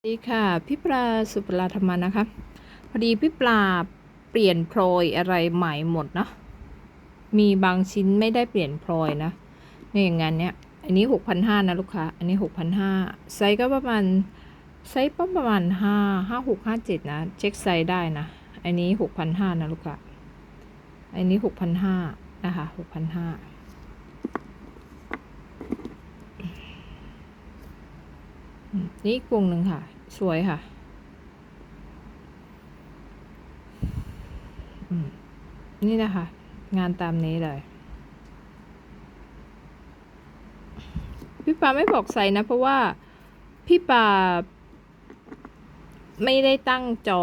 สวัสดีค่ะ พี่ปลาสุปราธรรมนะคะ พอดีพี่ปลาเปลี่ยนพลอยอะไรใหม่หมดเนาะมีบางชิ้นไม่ได้เปลี่ยนพลอยนะในอย่างงั้นเนี่ยอันนี้หกพันห้านะลูกค้าอันนี้หกพันห้าไซส์ก็ประมาณไซส์ประมาณห้าห้าหกห้าเจ็ดนะเช็คไซส์ได้นะอันนี้หกพันห้านะลูกค้าอันนี้หกพันห้านะคะหกพันห้า อืม นี่อีกวงหนึ่งค่ะ สวยค่ะนี่นะคะ งานตามนี้เลย พี่ปาไม่บอกไซส์นะ เพราะว่าพี่ปาไม่ได้ตั้งจอ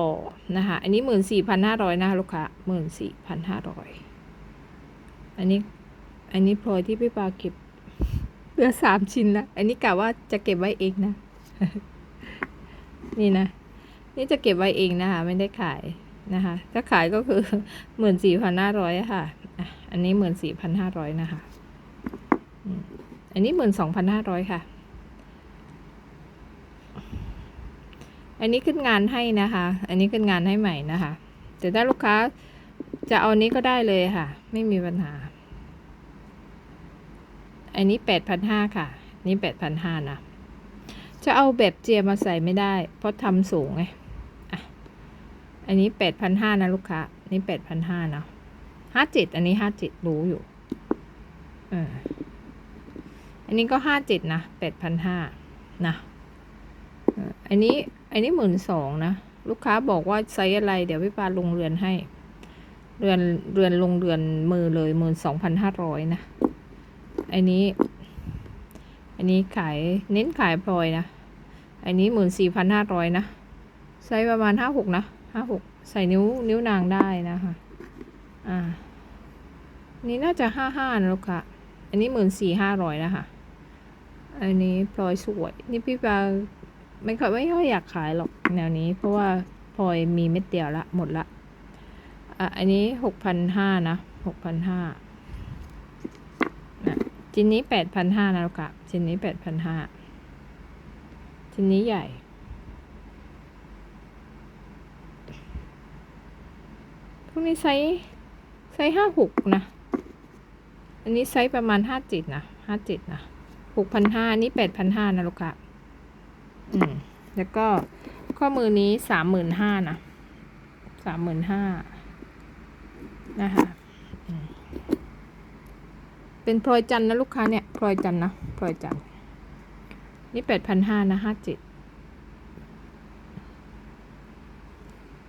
นะคะ อันนี้หมื่นสี่พันห้าร้อยนะคะลูกค้าหมื่นสี่พันห้าร้อยอันนี้ อันนี้พลอยที่พี่ปาเก็บเหลือสามชิ้นแล้วอันนี้กะว่าจะเก็บไว้เองนะ นี่นะ นี่จะเก็บไว้เองนะคะ ไม่ได้ขายนะคะ ถ้าขายก็คือหมื่นสี่พันห้าร้อยค่ะ อันนี้หมื่นสี่พันห้าร้อยนะคะ อันนี้หมื่นสองพันห้าร้อยค่ะ อันนี้ขึ้นงานให้นะคะ อันนี้ขึ้นงานให้ใหม่นะคะ แต่ถ้าลูกค้าจะเอานี้ก็ได้เลยค่ะ ไม่มีปัญหา อันนี้แปดพันห้าค่ะ นี่แปดพันห้านะ จะเอาแบบเจียมาใส่ไม่ได้ เพราะทำสูงไงอะอันนี้แปดพันห้านะลูกค้า นี่แปดพันห้านะห้าเจ็ดอันนี้ห้าเจ็ดรู้อยู่เอออันนี้ก็ห้าเจ็ดนะแปดพันห้านะอออันนี้อันนี้หมื่นสองนะ ลูกค้าบอกว่าไซส์อะไร เดี๋ยวพี่ปาลงเรือนให้ เรือนเรือนลงเรือนมือเลยหมื่นสองพันห้าร้อยนะ อันนี้ อันนี้ขายเน้นขายพลอยนะ อันนี้หมื่นสี่พันห้าร้อยนะไซส์ประมาณห้าหกนะห้าหกใส่นิ้วนิ้วนางได้นะคะ อ่า นี่น่าจะห้าห้านะลูกค้าอันนี้หมื่นสี่ห้าร้อยนะคะ อันนี้พลอยสวย นี่พี่ปาไม่ค่อยไม่ค่อยอยากขายหรอกแนวนี้ เพราะว่าพลอยมีเม็ดเดียวละหมดละ อะอันนี้หกพันห้านะหกพันห้าชิ้นนี้แปดพันห้านะลูกค้าชิ้นนี้แปดพันห้า ชิ้นนี้ใหญ่ พวกนี้ไซส์ไซส์ห้าหกนะ อันนี้ไซส์ประมาณห้าจ็ดนะห้าจ็ดนะหกพันห้านี่แปดพันห้านะลูกค้าอืม แล้วก็ข้อมือนี้สามหมื่นห้านะสามหมื่นห้านะคะเป็นพลอยจันทร์นะลูกค้าเนี่ยพลอยจันทร์นะพลอยจันทร์ นี่แปดพันห้านะห้าจ็ด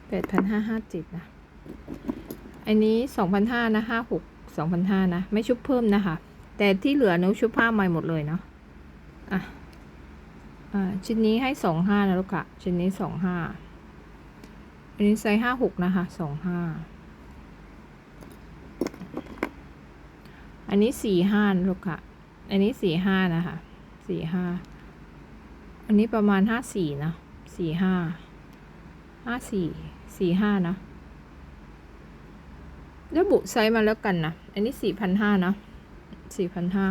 แปดพันห้าห้าจ็ดนะ อันนี้สองพันห้านะห้าหกสองพันห้านะ ไม่ชุบเพิ่มนะคะ แต่ที่เหลือนิ้วชุบผ้าใหม่หมดเลยเนาะ อะ อ่า ชิ้นนี้ให้สองห้านะลูกค่ะชิ้นนี้สองห้าอันนี้ไซส์ห้าหกนะคะสองห้าอันนี้สี่ห้านะลูกค่ะอันนี้สี่ห้านะคะสี่ห้า อันนี้ประมาณห้าสี่นะสี่ห้าห้าสี่สี่ห้านะแล้วบุไซส์มาแล้วกันนะ อันนี้สี่พันห้านะสี่พันห้า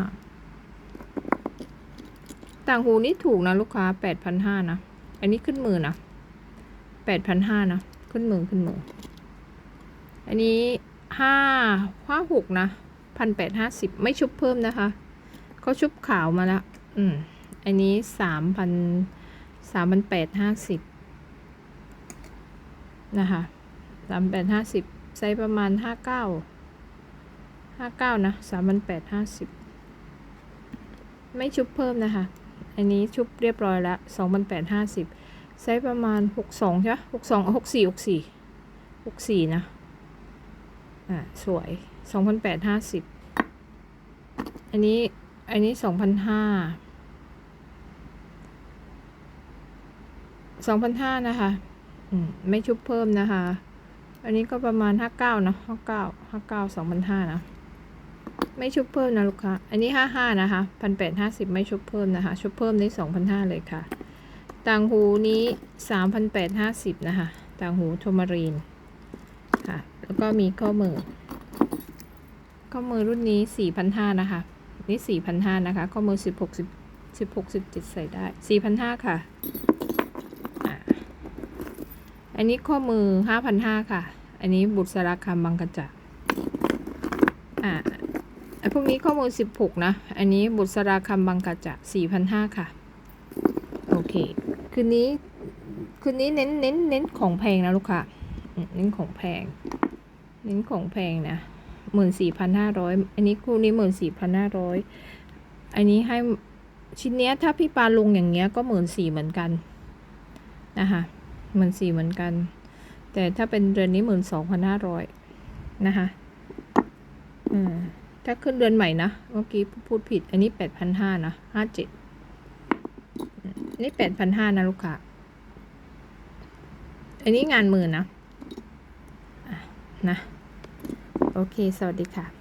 ต่างหูนี่ถูกนะลูกค้าแปดพันห้านะ อันนี้ขึ้นมือนะแปดพันห้านะ ขึ้นมือขึ้นมือ อันนี้ห้าห้าหกนะพันแปดห้าสิบไม่ชุบเพิ่มนะคะ เขาชุบขาวมาแล้ว อืม อันนี้สามพันสามพันแปดห้าสิบนะคะสามแปดห้าสิบไซส์ประมาณห้าเก้าห้าเก้านะสามพันแปดห้าสิบไม่ชุบเพิ่มนะคะ อันนี้ชุบเรียบร้อยแล้วสองพันแปดห้าสิบไซส์ประมาณหกสองใช่ไหมหกสองหกสี่หกสี่หกสี่นะ อ่า สวยสองพันแปดห้าสิบอันนี้ อันนี้สองพันห้า สองพันห้านะคะอืมไม่ชุบเพิ่มนะคะ อันนี้ก็ประมาณห้าเก้านะห้าเก้าห้าเก้าสองพันห้านะ ไม่ชุบเพิ่มนะลูกค้า อันนี้ห้าห้านะคะพันแปดห้าสิบไม่ชุบเพิ่มนะคะ ชุบเพิ่มได้สองพันห้าเลยค่ะ ต่างหูนี้สามพันแปดห้าสิบนะคะ ต่างหูโทมารีนค่ะ แล้วก็มีข้อมือ ข้อมือรุ่นนี้สี่พันห้านะคะ นี่สี่พันห้านะคะ ข้อมือสิบหกสิบสิบหกสิบเจ็ดใส่ได้สี่พันห้าค่ะ อันนี้ข้อมือห้าพันห้าค่ะ อันนี้บุษรสารคำบางกระจะอ่าพวกนี้ข้อมือสิบหกนะ อันนี้บุษรสารคำบางกระจะสี่พันห้าค่ะ โอเค คืนนี้คืนนี้เน้นเน้นเน้นของแพงนะลูกค้าเน้นของแพง เน้นของแพงนะหมื่นสี่พันห้าร้อยอันนี้คู่นี้หมื่นสี่พันห้าร้อยอันนี้ให้ชิ้นเนี้ยถ้าพี่ปาลงอย่างเงี้ยก็หมื่นสี่เหมือนกันนะคะ หมื่นสี่เหมือนกัน แต่ถ้าเป็นเดือนนี้หมื่นสองพันห้าร้อยนะคะอืมถ้าขึ้นเดือนใหม่นะ เมื่อกี้พูดผิด อันนี้แปดพันห้านะห้าเจ็ดนี่แปดพันห้านะลูกค้าอันนี้งานมือนะอะนะ โอเค สวัสดีค่ะ